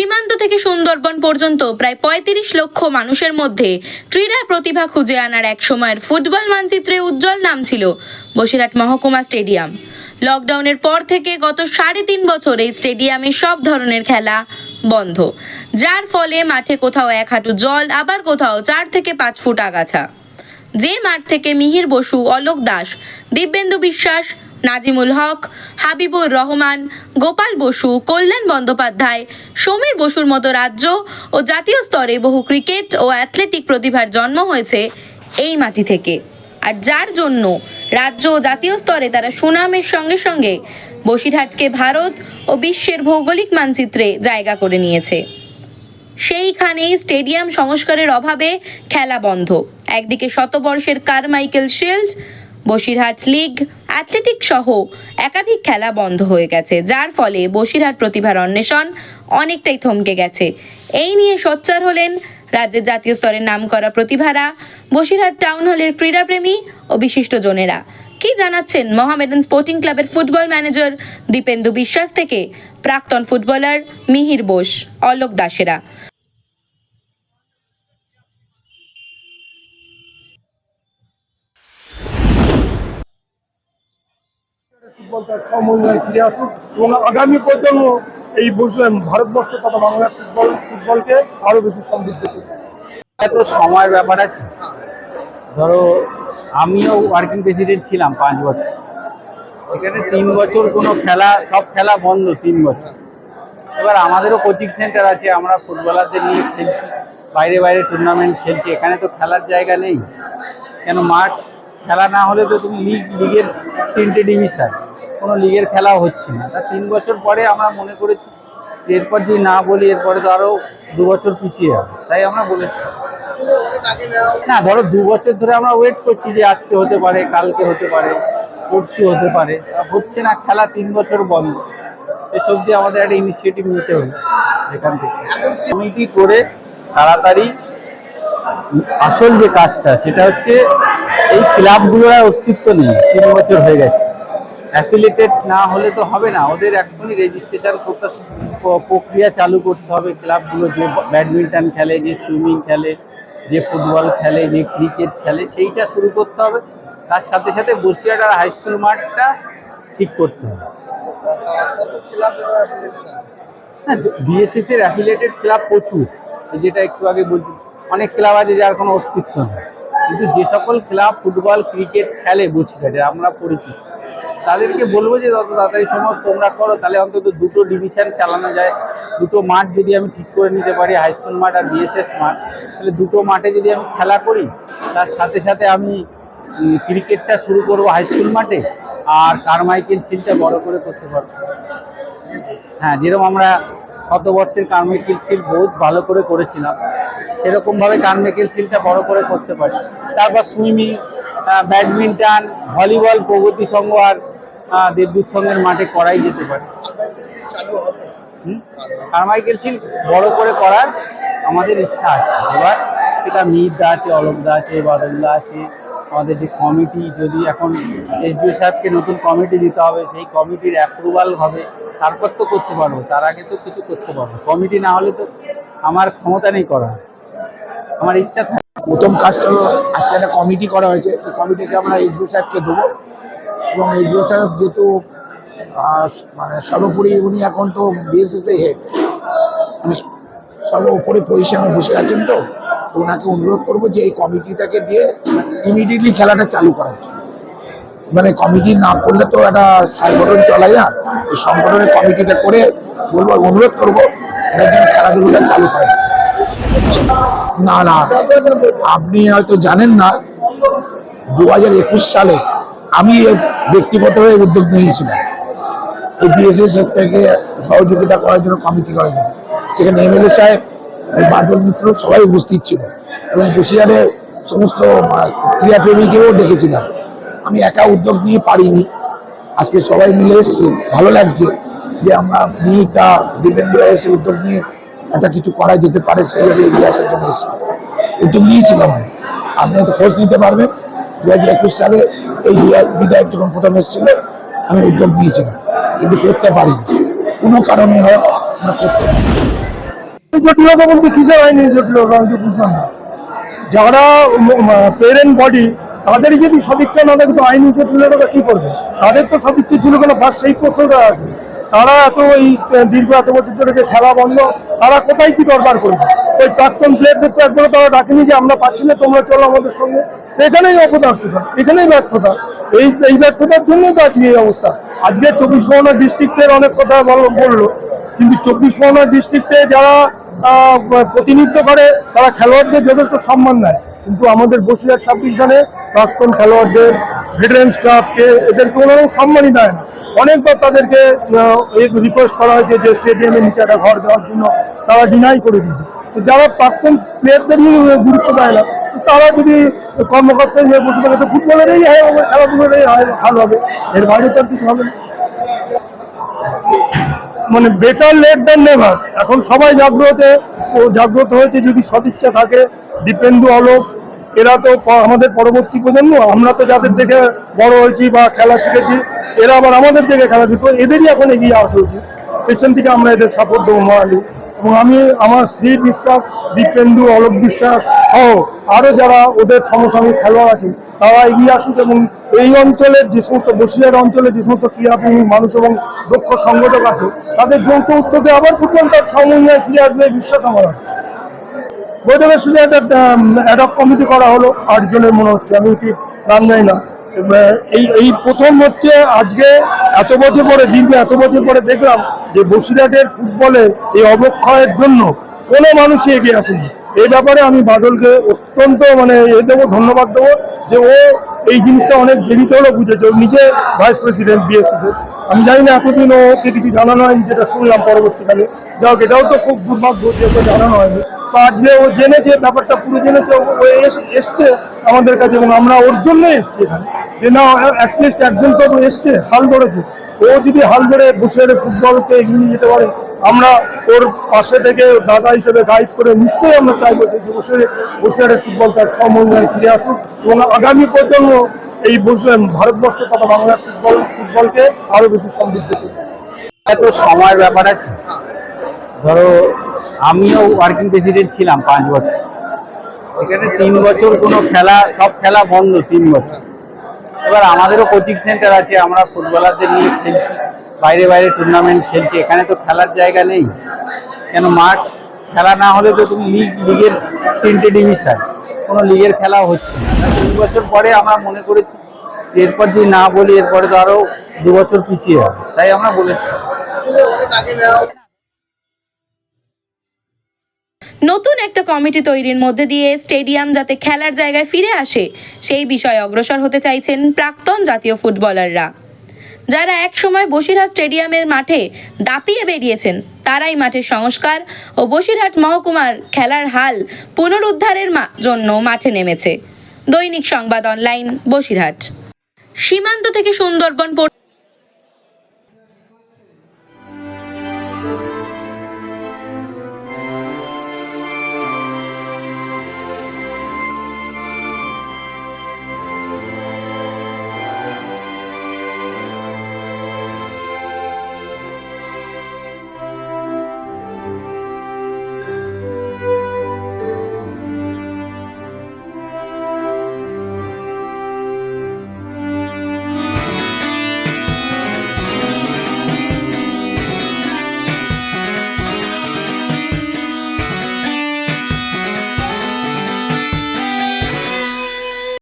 সীমান্ত থেকে সুন্দরবন পর্যন্ত প্রায় পঁয়ত্রিশ লক্ষ মানুষের মধ্যে ক্রীড়া প্রতিভা খুঁজে আনার এক সময়ের ফুটবল মানচিত্রে উজ্জ্বল নাম ছিল বসিরহাট মহকুমা স্টেডিয়াম। লকডাউনের পর থেকে গত সাড়ে তিন বছর এই স্টেডিয়ামে সব ধরনের খেলা বন্ধ, যার ফলে মাঠে কোথাও এক হাঁটু জল, আবার কোথাও চার থেকে পাঁচ ফুট আগাছা। যে মাঠ থেকে মিহির বসু, অলোক দাস, দিব্যেন্দু বিশ্বাস নাজিমুল হক, হাবিবুর রহমান, গোপাল বসু, কল্যাণ বন্দ্যোপাধ্যায়, সমীর বসুর মতো রাজ্য ও জাতীয় স্তরে বহু ক্রিকেট ও অ্যাথলেটিক প্রতিভার জন্ম হয়েছে এই মাটি থেকে। আর যার জন্য রাজ্য ও জাতীয় স্তরে তারা সুনামের সঙ্গে সঙ্গে বসিরহাটকে ভারত ও বিশ্বের ভৌগোলিক মানচিত্রে জায়গা করে নিয়েছে। সেইখানেই স্টেডিয়াম সংস্কারের অভাবে খেলা বন্ধ। একদিকে শতবর্ষের Carmichael shield Basirhat league, athletic সহ একাধিক খেলা বন্ধ হয়ে গেছে, যার ফলে বসিরহাট প্রতিভার অন্বেষণ অনেকটাই থমকে গেছে। এই নিয়ে সোচ্চার হলেন রাজ্যের জাতীয় স্তরের নামকরা প্রতিভারা বসিরহাট টাউন হলের ক্রীড়াপ্রেমী ও বিশিষ্ট জনেরা। কি জানাচ্ছেন মোহামেডান স্পোর্টিং ক্লাবের ফুটবল ম্যানেজার দীপেন্দু বিশ্বাস থেকে প্রাক্তন ফুটবলার মিহির বোস, অলোক দাসেরা। ফুটবল তার সমন্বয়ে ফিরে আসুক। এবং আগামী প্রজন্ম এই বসে- ভারতবর্ষ তথা বাংলা ফুটবল, ফুটবলকে আরও বেশি সমৃদ্ধ করবে। তো সময়ের ব্যাপার? আছে ধরো, আমিও ওয়ার্কিং প্রেসিডেন্ট ছিলাম পাঁচ বছর। সেখানে তিন বছর কোনো খেলা, সব খেলা বন্ধ তিন বছর। এবার আমাদেরও কোচিং সেন্টার আছে, আমরা ফুটবলারদের নিয়ে খেলছি। বাইরে বাইরে টুর্নামেন্ট খেলছি, এখানে তো খেলার জায়গা নেই। কেন মাঠ খেলা না হলে তো তুমি লিগ লিগের তিনটে ডিভিশন কোনো লিগের খেলাও হচ্ছে না। তা তিন বছর পরে আমরা মনে করেছি, এরপর যদি না বলি, এরপরে তো আরও দু বছর পিছিয়ে যাবে তাই আমরা বলেছি না, ধরো দু বছর ধরে আমরা ওয়েট করছি যে আজকে হতে পারে, কালকে হতে পারে, পরশু হতে পারে হচ্ছে না, খেলা তিন বছর বন্ধ। সেসব দিয়ে আমাদের একটা ইনিশিয়েটিভ নিতে হবে এখান থেকে। কমিটি করে তাড়াতাড়ি আসল যে কাজটা, সেটা হচ্ছে এই ক্লাবগুলোর আর অস্তিত্ব নেই, তিন বছর হয়ে গেছে। অ্যাফিলিয়েটেড না হলে তো হবে না, ওদের এখনই রেজিস্ট্রেশন প্রক্রিয়া চালু করতে হবে। ক্লাবগুলো যে ব্যাডমিন্টন খেলে, যে সুইমিং খেলে, যে ফুটবল খেলে, যে ক্রিকেট খেলে, সেইটা শুরু করতে হবে। তার সাথে সাথে বসিরহাট আর হাই স্কুল মাঠটা ঠিক করতে হবে। না বিএসএস এর অ্যাফিলিয়েটেড ক্লাব প্রচুর। যেটা একটু আগে বলছি অনেক ক্লাব আছে যার কোনো অস্তিত্ব নেই। কিন্তু যে সকল ক্লাব ফুটবল, ক্রিকেট খেলে বসিরহাটে আমরা পরিচিত। তাদেরকে বলব যে যত তাড়াতাড়ি সম্ভব তোমরা করো, তাহলে অন্তত দুটো ডিভিশন চালানো যায়। দুটো মাঠ যদি আমি ঠিক করে নিতে পারি হাইস্কুল মাঠ আর বিএসএস মাঠ, তাহলে দুটো মাঠে যদি আমি খেলা করি, তার সাথে সাথে আমি ক্রিকেটটা শুরু করব হাই স্কুল মাঠে আর কারমাইকেল শিলটা বড় করে করতে পারব। হ্যাঁ যেরকম আমরা শতবর্ষের কার্মেকিল শিল বহুত ভালো করে করেছিলাম। সেরকমভাবে কার্মেকিল শিলটা বড় করে করতে পারি। তারপর swimming badminton, volleyball, Pragati Sangha আর দেবদূত সংঘের মাঠে করাই যেতে পারে? কারমাইকেল শিল বড় করে করার আমাদের ইচ্ছা আছে। এবার সেটা মিহিরদা আছে অলোকদা আছে বাদলদা আছে। আমাদের যে কমিটি, যদি এখন এসডিও সাহেবকে নতুন কমিটি দিতে হবে, সেই কমিটির অ্যাপ্রুভাল হবে, তারপর তো করতে পারব, তার আগে তো কিছু করতে পারব। কমিটি না হলে তো আমার ক্ষমতা নেই করা আমার ইচ্ছা থাকে। প্রথম কাজটা হলো, আজকে একটা কমিটি করা হয়েছে এই কমিটিকে আমরা এইচডিও সাহেবকে দেবো। এবং এইচডিও সাহেব যেহেতু মানে সর্বোপরি উনি এখন তো বিএসএস এ হেড মানে সর্বোপরি পজিশনে বসে আছেন তো। ওনাকে অনুরোধ করব যে এই কমিটিটাকে দিয়ে ইমিডিয়েটলি খেলাটা চালু করার জন্য। মানে কমিটি না করলে তো একটা সংগঠন চলাই না। এই সংগঠনের কমিটিটা করে বলব, অনুরোধ করব খেলাধুলোটা চালু করে না না, আপনি হয়তো জানেন না দু হাজার একুশ সালে আমি ব্যক্তিগতভাবে উদ্যোগ নিয়েছিলাম। এই বিএসএস থেকে সহযোগিতা করার জন্য, কমিটি করার জন্য। সেখানে এমএলএ সাহেব বাদল মিত্র সবাই উপস্থিত ছিল। এবং বসিরহাটের সমস্ত ক্রীড়াপ্রেমীকেও ডেকেছিলাম। আমি একা উদ্যোগ নিয়ে পারিনি। আজকে সবাই মিলে এসছে। ভালো লাগছে যে আমরা নিয়েটা দিবেন্দ্র এসে উদ্যোগ নিয়ে একটা কিছু করা যেতে পারে সেইভাবে এগিয়ে আসার জন্য এসেছি। উদ্যোগ নিয়েছিলাম আমি। আপনি তো খোঁজ নিতে পারবেন। দু হাজার একুশ সালে এই বিধায়ক- যখন প্রথম এসেছিল, আমি উদ্যোগ নিয়েছিলাম। কিন্তু করতে পারিনি। কোনো কারণে হয় আমরা করতে পারিনি। জটিলতা বলতে কিসের আইনি জটিলতা? আমি বুঝলাম যারা পেরেন্ট বডি তাদের যদি সদিচ্ছা না থাকে, তো আইনি জটিলতা কি করবে? তাদের তো সদিচ্ছা ছিল কেন? ফার্স্ট সেই প্রশ্নটা আসবে। তারা এত এই দীর্ঘ এত বছর ধরে যে খেলা বন্ধ, তারা কোথায় কি দরকার করেছে? ওই প্রাক্তন প্লেয়ারদের তো একবারও তারা ডাকেনি যে, আমরা পাচ্ছি না, তোমরা চলো আমাদের সঙ্গে। এখানেই অপদার্থতা, এখানেই ব্যর্থতা। এই এই ব্যর্থতার জন্যই তো আজকে এই অবস্থা। আজকে চব্বিশ পরগনা ডিস্ট্রিক্টের অনেক কথা বলল। কিন্তু চব্বিশ পরগনা ডিস্ট্রিক্টে যারা প্রতিনিধিত্ব করে, তারা খেলোয়াড়দের যথেষ্ট সম্মান দেয়। কিন্তু আমাদের বসিরহাট সাব ডিভিশনে প্রাক্তন খেলোয়াড়দের ভেটারেন্স ক্লাবকে এদের কোনো সম্মানই দেয় না। অনেকবার তাদেরকে রিকোয়েস্ট করা হয়েছে যে স্টেডিয়ামের নিচে একটা ঘর দেওয়ার জন্য তারা ডিনাই করে দিয়েছে। তো যারা প্রাক্তন প্লেয়ারদেরই গুরুত্ব দেয় না তারা যদি কর্মকর্তা হিসেবে বসে থাকে, তো ফুটবলেরই হয় খেলাধুলারই হাল- হাল হবে। এর বাইরে তো আর কিছু হবে না। মানে বেটার লেট দেন নেভার এখন সবাই জাগ্রত জাগ্রত হয়েছে যদি সদিচ্ছা থাকে দীপেন্দু আলোক। এরা তো আমাদের পরবর্তী প্রজন্ম, আমরা তো যাদের দেখে বড় হয়েছি বা খেলা শিখেছি, এরা আবার আমাদের দেখে খেলা শিখতো এদেরই এখন এগিয়ে আসা উচিত। পেছন থেকে আমরা এদের সাপোর্ট দেবো মরালি এবং আমি আমার স্ত্রী বিশ্বাস, দীপেন্দু, অলোক বিশ্বাস সহ আরও যারা ওদের সমসাময়িক খেলোয়াড় আছে, তারা এগিয়ে আসুক এবং এই অঞ্চলের যে সমস্ত বসিরহাট অঞ্চলে যে সমস্ত ক্রীড়াপ্রেমী মানুষ এবং দক্ষ সংগঠক আছে, তাদের যৌথ উদ্যোগে আবার ফুটবল তার সমন্বয়ে ফিরে আসবে বিশ্বাস আমার আছে। বৈঠকের শুধু একটা অ্যাডক কমিটি করা হলো, আটজনের মনে হচ্ছে, আমি ঠিক নাম জানি না। এই এই প্রথম হচ্ছে আজকে এত বছর পরে দীর্ঘ এত বছর পরে দেখলাম যে বসিরহাটের ফুটবলে এই অবক্ষয়ের জন্য কোনো মানুষই এগিয়ে আসেনি। এই ব্যাপারে আমি বাদলকে অত্যন্ত মানে এ দেবো, ধন্যবাদ দেবো যে ও এই জিনিসটা অনেক দেরিতে হলেও বুঝেছে। ও নিজে ভাইস প্রেসিডেন্ট বিএসএস এর আমি জানি না এতদিন ওকে কিছু জানানো হয়নি, যেটা শুনলাম পরবর্তীকালে। যাই হোক, এটাও তো খুব দুর্ভাগ্য যে জানানো হয়নি। তো আজকে ও জেনেছে ব্যাপারটা পুরো জেনেছে ও ও এস- এসছে আমাদের কাছে এবং আমরা ওর জন্যই এসছি এখানে। যে না অ্যাটলিস্ট একজন তো এসছে হাল ধরেছে। ও যদি হাল ধরে বসে ফুটবলকে এগিয়ে নিয়ে যেতে পারে আমরা ওর পাশে থেকে দাদা হিসেবে গাইড করে নিশ্চয়ই আমরা চাইব যে বসে বসিরহাটের ফুটবল তার সমন্বয়ে ফিরে আসুক এবং আগামী প্রজন্ম এই বসে ভারতবর্ষ তথা বাংলার ফুটবল ফুটবলকে আরও বেশি সমৃদ্ধ করবে। এত সময়ের ব্যাপার আছে। ধরো আমিও ওয়ার্কিং প্রেসিডেন্ট ছিলাম পাঁচ বছর। সেখানে তিন বছর কোনো খেলা, সব খেলা বন্ধ তিন বছর। এবার আমাদেরও কোচিং সেন্টার আছে, আমরা ফুটবলারদের নিয়ে খেলছি। বাইরে বাইরে টুর্নামেন্ট খেলছি, এখানে তো খেলার জায়গা নেই। কেন মাঠ? খেলা না হলে তো তুমি লিগ লিগের তিনটে ডিভিশন কোনো লিগের খেলা হচ্ছে না। তিন বছর পরে আমরা মনে করেছি, এরপর যদি না বলি, এরপরে তো আরও দু বছর পিছিয়ে হবে। তাই আমরা বলে নতুন একটা কমিটি তৈরির মধ্যে দিয়ে স্টেডিয়াম যাতে খেলার জায়গায় ফিরে আসে, সেই বিষয়ে অগ্রসর হতে চাইছেন প্রাক্তন জাতীয় ফুটবলাররা। যারা একসময় বসিরহাট স্টেডিয়ামের মাঠে দাপিয়ে বেরিয়েছেন, তারাই মাঠের সংস্কার ও বসিরহাট মহকুমার খেলার হাল পুনরুদ্ধারের জন্য মাঠে নেমেছে। দৈনিক সংবাদ অনলাইন, বসিরহাট। সীমান্ত থেকে সুন্দরবন